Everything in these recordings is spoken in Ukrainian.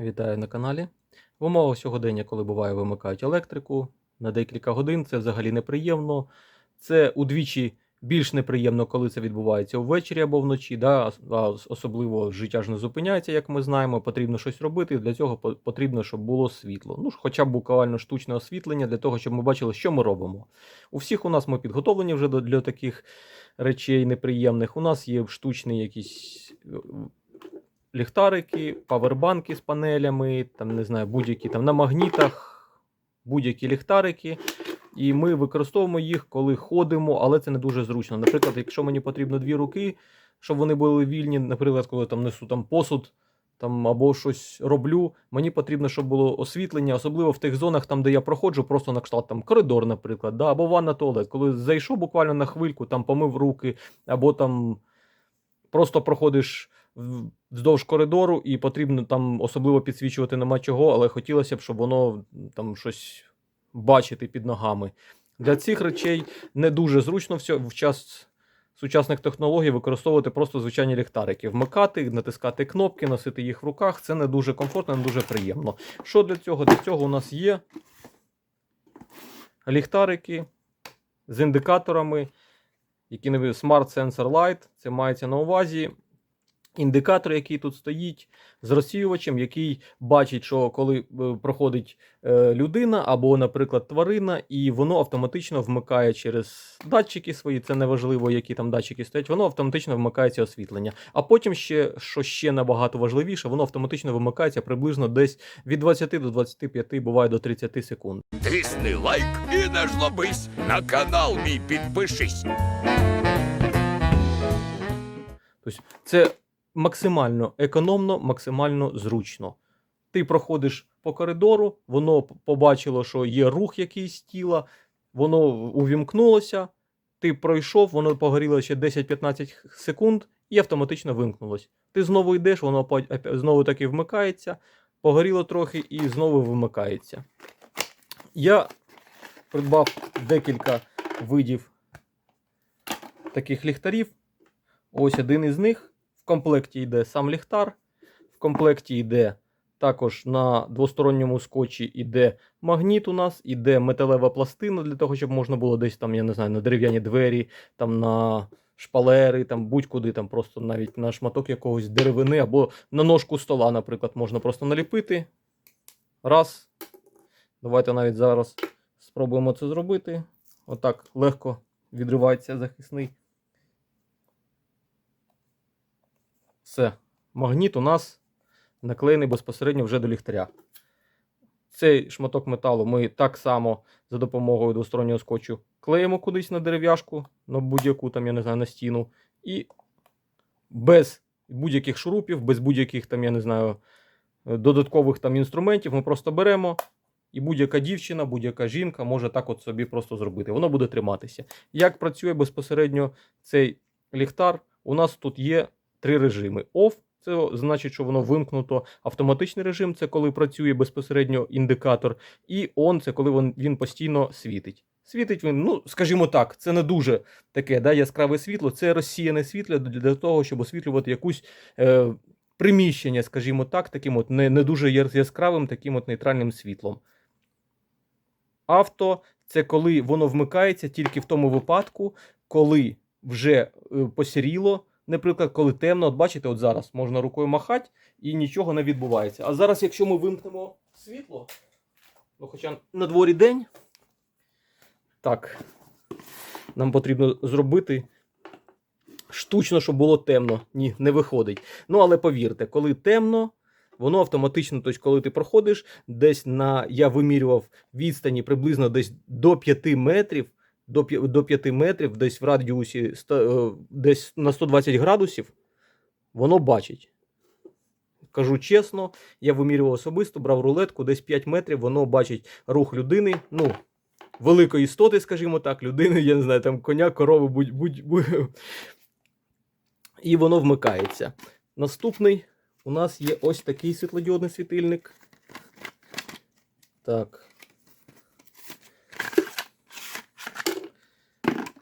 Вітаю на каналі. В умовах сьогодення, коли буває, вимикають електрику на декілька годин, це взагалі неприємно. Це удвічі більш неприємно, коли це відбувається ввечері або вночі. Да? Особливо життя ж не зупиняється, як ми знаємо. Потрібно щось робити. Для цього потрібно, щоб було світло. Ну, хоча б буквально штучне освітлення, для того, щоб ми бачили, що ми робимо. У всіх у нас ми підготовлені вже для таких речей неприємних. У нас є штучний якийсь ліхтарики, павербанки з панелями, там не знаю, будь-які там на магнітах, будь-які ліхтарики. І ми використовуємо їх, коли ходимо, але це не дуже зручно. Наприклад, якщо мені потрібно дві руки, щоб вони були вільні, наприклад, коли там несу там посуд там, або щось роблю, мені потрібно, щоб було освітлення, особливо в тих зонах, там, де я проходжу, просто на кшталт там коридор, наприклад, да, або ванна туалет. Коли зайшов буквально на хвильку, там помив руки, або там просто проходиш вздовж коридору, і потрібно там особливо підсвічувати нема чого, але хотілося б, щоб воно там щось бачити під ногами. Для цих речей не дуже зручно все в час сучасних технологій використовувати просто звичайні ліхтарики, вмикати, натискати кнопки, носити їх в руках. Це не дуже комфортно, не дуже приємно. Що для цього? Для цього у нас є ліхтарики з індикаторами, які не Smart Sensor Light. Це мається на увазі. Індикатор, який тут стоїть, з розсіювачем, який бачить, що коли е, проходить е, людина або, наприклад, тварина, і воно автоматично вмикає через датчики свої, це неважливо, які там датчики стоять, воно автоматично вмикається освітлення. А потім ще, що ще набагато важливіше, воно автоматично вимикається приблизно десь від 20 до 25, буває до 30 секунд. Тисни лайк і не жлобись. На канал мій підпишись. Тобто це максимально економно, максимально зручно. Ти проходиш по коридору, воно побачило, що є рух якийсь тіла, воно увімкнулося, ти пройшов, воно погоріло ще 10-15 секунд і автоматично вимкнулось. Ти знову йдеш, воно знову таки вмикається, погоріло трохи і знову вимикається. Я придбав декілька видів таких ліхтарів. Ось один із них. Комплекті йде сам ліхтар. В комплекті йде також на двосторонньому скотчі йде магніт у нас, іде металева пластина для того, щоб можна було десь там, я не знаю, на дерев'яні двері, там на шпалери, там будь-куди, там просто навіть на шматок якогось деревини або на ножку стола, наприклад, можна просто наліпити. Раз. Давайте навіть зараз спробуємо це зробити. Отак легко відривається захисний. Все. Магніт у нас наклеєний безпосередньо вже до ліхтаря. Цей шматок металу ми так само за допомогою двостороннього скотчу клеїмо кудись на дерев'яшку, на будь-яку там, я не знаю, на стіну. І без будь-яких шурупів, без будь-яких там, я не знаю, додаткових там інструментів ми просто беремо. І будь-яка дівчина, будь-яка жінка може так от собі просто зробити. Воно буде триматися. Як працює безпосередньо цей ліхтар? У нас тут є три режими. Off це значить, що воно вимкнуто. Автоматичний режим це коли працює безпосередньо індикатор. І on це коли він, постійно світить. Світить він, ну скажімо так, це не дуже таке да, яскраве світло, це розсіяне світло для для того, щоб освітлювати якусь е, приміщення, скажімо так, таким от не, не дуже яскравим, таким от нейтральним світлом. Авто це коли воно вмикається тільки в тому випадку, коли вже е, посіріло, наприклад, коли темно, от бачите, от зараз можна рукою махати і нічого не відбувається. А зараз, якщо ми вимкнемо світло, ну хоча на дворі день, так, нам потрібно зробити штучно, щоб було темно. Ні, не виходить. Ну, але повірте, коли темно, воно автоматично, тобто, коли ти проходиш, десь на я вимірював відстані приблизно десь до 5 метрів. До до 5 метрів, десь в радіусі е, десь на 120 градусів, воно бачить. Кажу чесно, я вимірював особисто, брав рулетку, десь 5 метрів, воно бачить рух людини, ну, великої істоти, скажімо так, людини, я не знаю, там коня, корови, будь, будь, будь. І воно вмикається. Наступний у нас є ось такий світлодіодний світильник. Так.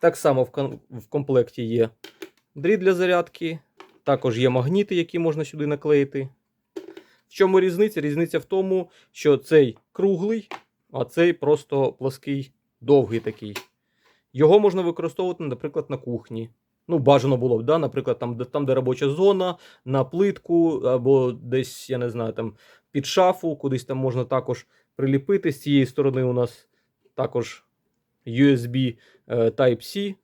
Так само в, комплекті є дріт для зарядки, також є магніти, які можна сюди наклеїти. В чому різниця? Різниця в тому, що цей круглий, а цей просто плоский, довгий такий. Його можна використовувати, наприклад, на кухні. Ну, бажано було б, да? наприклад, там, де, там, де робоча зона, на плитку, або десь, я не знаю, там під шафу, кудись там можна також приліпити. З цієї сторони у нас також USB е, Type-C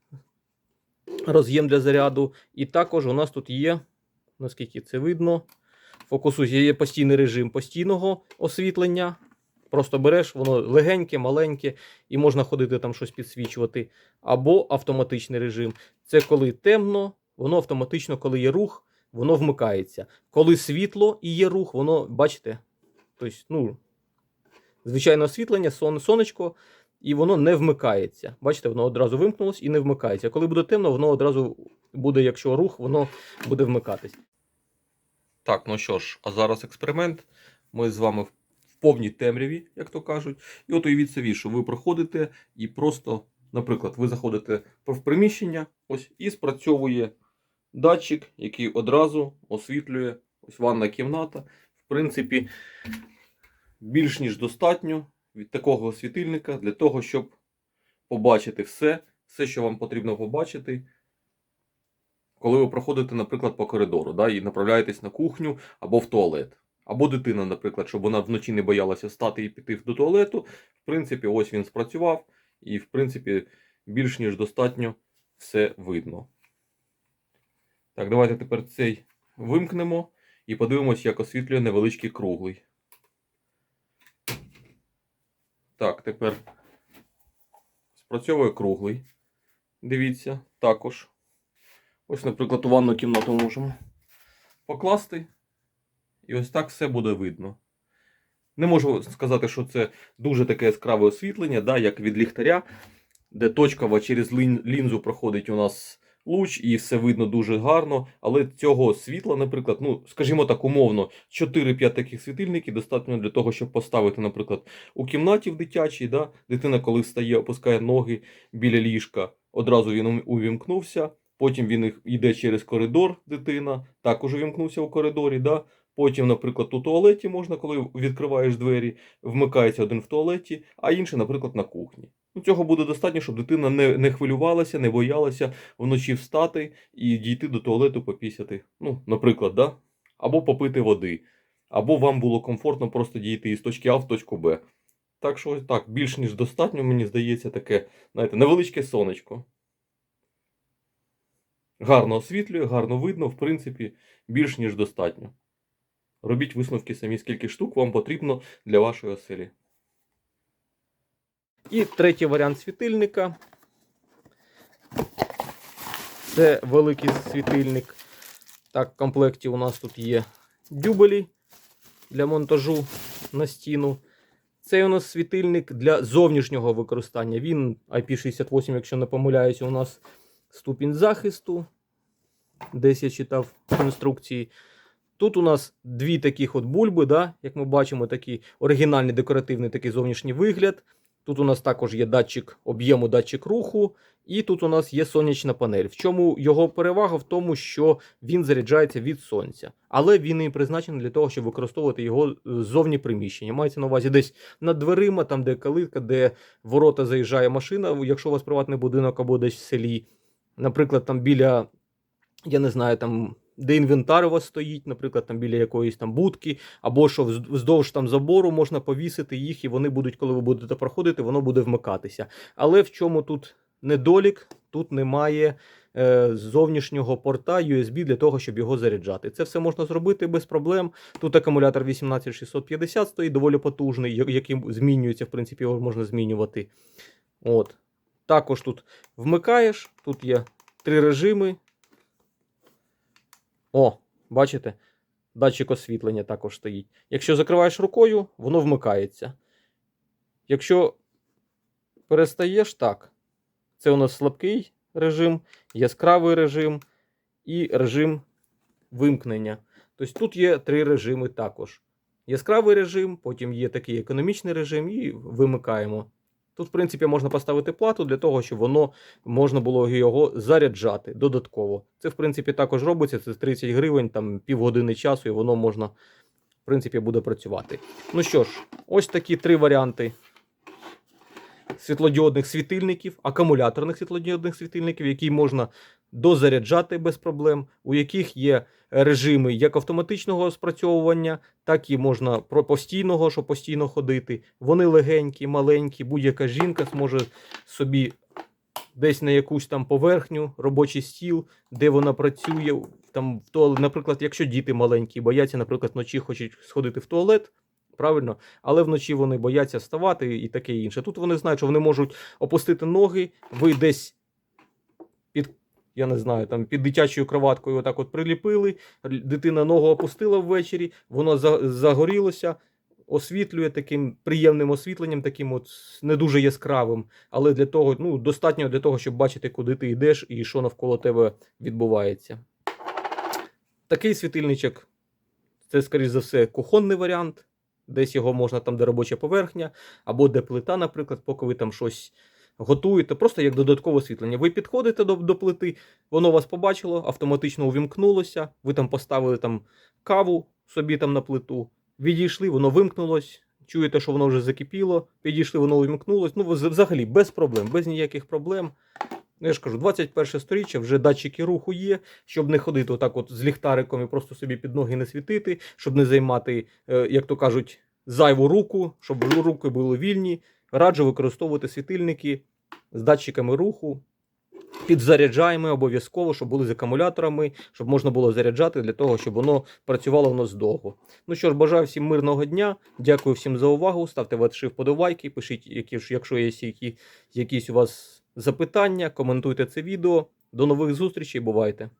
роз'єм для заряду. І також у нас тут є, наскільки це видно, фокусується, є постійний режим постійного освітлення. Просто береш, воно легеньке, маленьке, і можна ходити там щось підсвічувати. Або автоматичний режим. Це коли темно, воно автоматично, коли є рух, воно вмикається. Коли світло і є рух, воно, бачите, тобто, ну, звичайне освітлення, сон, сонечко, і воно не вмикається. Бачите, воно одразу вимкнулось і не вмикається. Коли буде темно, воно одразу буде, якщо рух, воно буде вмикатись. Так, ну що ж, а зараз експеримент. Ми з вами в повній темряві, як то кажуть. І от уявіть собі, що ви проходите і просто, наприклад, ви заходите в приміщення, ось і спрацьовує датчик, який одразу освітлює ось ванна кімната. В принципі, більш ніж достатньо від такого світильника для того, щоб побачити все, все, що вам потрібно побачити, коли ви проходите, наприклад, по коридору, да, і направляєтесь на кухню або в туалет. Або дитина, наприклад, щоб вона вночі не боялася встати і піти до туалету. В принципі, ось він спрацював, і, в принципі, більш ніж достатньо все видно. Так, давайте тепер цей вимкнемо і подивимось, як освітлює невеличкий круглий. Так, тепер спрацьовує круглий. Дивіться, також. Ось, наприклад, у ванну кімнату можемо покласти. І ось так все буде видно. Не можу сказати, що це дуже таке яскраве освітлення, да, як від ліхтаря, де точково через лінзу проходить у нас луч, і все видно дуже гарно. Але цього світла, наприклад, ну, скажімо так, умовно, 4-5 таких світильників достатньо для того, щоб поставити, наприклад, у кімнаті в дитячій, да, дитина, коли встає, опускає ноги біля ліжка, одразу він увімкнувся. Потім він йде через коридор, дитина, також увімкнувся у коридорі. Да? Потім, наприклад, у туалеті можна, коли відкриваєш двері, вмикається один в туалеті, а інший, наприклад, на кухні. Ну, цього буде достатньо, щоб дитина не, не хвилювалася, не боялася вночі встати і дійти до туалету попісяти. Ну, наприклад, да? або попити води, або вам було комфортно просто дійти із точки А в точку Б. Так що так, більш ніж достатньо, мені здається, таке, знаєте, невеличке сонечко. Гарно освітлює, гарно видно, в принципі, більш ніж достатньо. Робіть висновки самі, скільки штук вам потрібно для вашої оселі. І третій варіант світильника. Це великий світильник. Так, в комплекті у нас тут є дюбелі для монтажу на стіну. Це у нас світильник для зовнішнього використання. Він IP68, якщо не помиляюся, у нас ступінь захисту. Десь я читав інструкції. Тут у нас дві таких от бульби, да, як ми бачимо, такий оригінальний декоративний такий зовнішній вигляд. Тут у нас також є датчик об'єму, датчик руху, і тут у нас є сонячна панель. В чому його перевага? В тому, що він заряджається від сонця, але він і призначений для того, щоб використовувати його ззовні приміщення. Мається на увазі десь над дверима, там де калитка, де ворота заїжджає машина, якщо у вас приватний будинок або десь в селі. Наприклад, там біля, я не знаю, там. Де інвентар у вас стоїть, наприклад, там біля якоїсь там будки, або що вздовж там забору можна повісити їх, і вони будуть, коли ви будете проходити, воно буде вмикатися. Але в чому тут недолік? Тут немає е, зовнішнього порта USB для того, щоб його заряджати. Це все можна зробити без проблем. Тут акумулятор 18650 стоїть, доволі потужний, я- яким змінюється, в принципі, його можна змінювати. От. Також тут вмикаєш, тут є три режими. О, бачите? Датчик освітлення також стоїть. Якщо закриваєш рукою, воно вмикається. Якщо перестаєш так, це у нас слабкий режим, яскравий режим і режим вимкнення. Тобто тут є три режими також. Яскравий режим, потім є такий економічний режим, і вимикаємо. Тут, в принципі, можна поставити плату для того, щоб воно можна було його заряджати додатково. Це, в принципі, також робиться. Це 30 гривень, там півгодини часу, і воно можна принципі, буде працювати. Ну що ж, ось такі три варіанти світлодіодних світильників, акумуляторних світлодіодних світильників, які можна дозаряджати без проблем, у яких є режими як автоматичного спрацьовування, так і можна постійного, щоб постійно ходити. Вони легенькі, маленькі, будь-яка жінка зможе собі десь на якусь там поверхню, робочий стіл, де вона працює. Там в туалет, наприклад, якщо діти маленькі, бояться, наприклад, вночі хочуть сходити в туалет. Правильно, але вночі вони бояться вставати і таке інше. Тут вони знають, що вони можуть опустити ноги, ви десь під, я не знаю, там під дитячою кроваткою отак от приліпили, дитина ногу опустила ввечері, воно загорілося, освітлює таким приємним освітленням, таким от не дуже яскравим, але для того, ну, достатньо для того, щоб бачити, куди ти йдеш і що навколо тебе відбувається. Такий світильничок це, скоріш за все, кухонний варіант. Десь його можна там, де робоча поверхня, або де плита, наприклад, поки ви там щось готуєте, просто як додаткове освітлення. Ви підходите до, до плити, воно вас побачило, автоматично увімкнулося, ви там поставили там каву собі там на плиту, відійшли, воно вимкнулось, чуєте, що воно вже закипіло, підійшли, воно увімкнулось. Ну, вз- взагалі, без проблем, без ніяких проблем. Ну, Я ж кажу, 21 сторіччя, вже датчики руху є, щоб не ходити отак от з ліхтариком і просто собі під ноги не світити, щоб не займати, е, як то кажуть, зайву руку, щоб руки були вільні. Раджу використовувати світильники з датчиками руху. Підзаряджаємо обов'язково, щоб були з акумуляторами, щоб можна було заряджати для того, щоб воно працювало в нас довго. Ну що ж, бажаю всім мирного дня. Дякую всім за увагу. Ставте ваші вподобайки, пишіть, якщо є якісь у вас запитання, коментуйте це відео. До нових зустрічей, бувайте!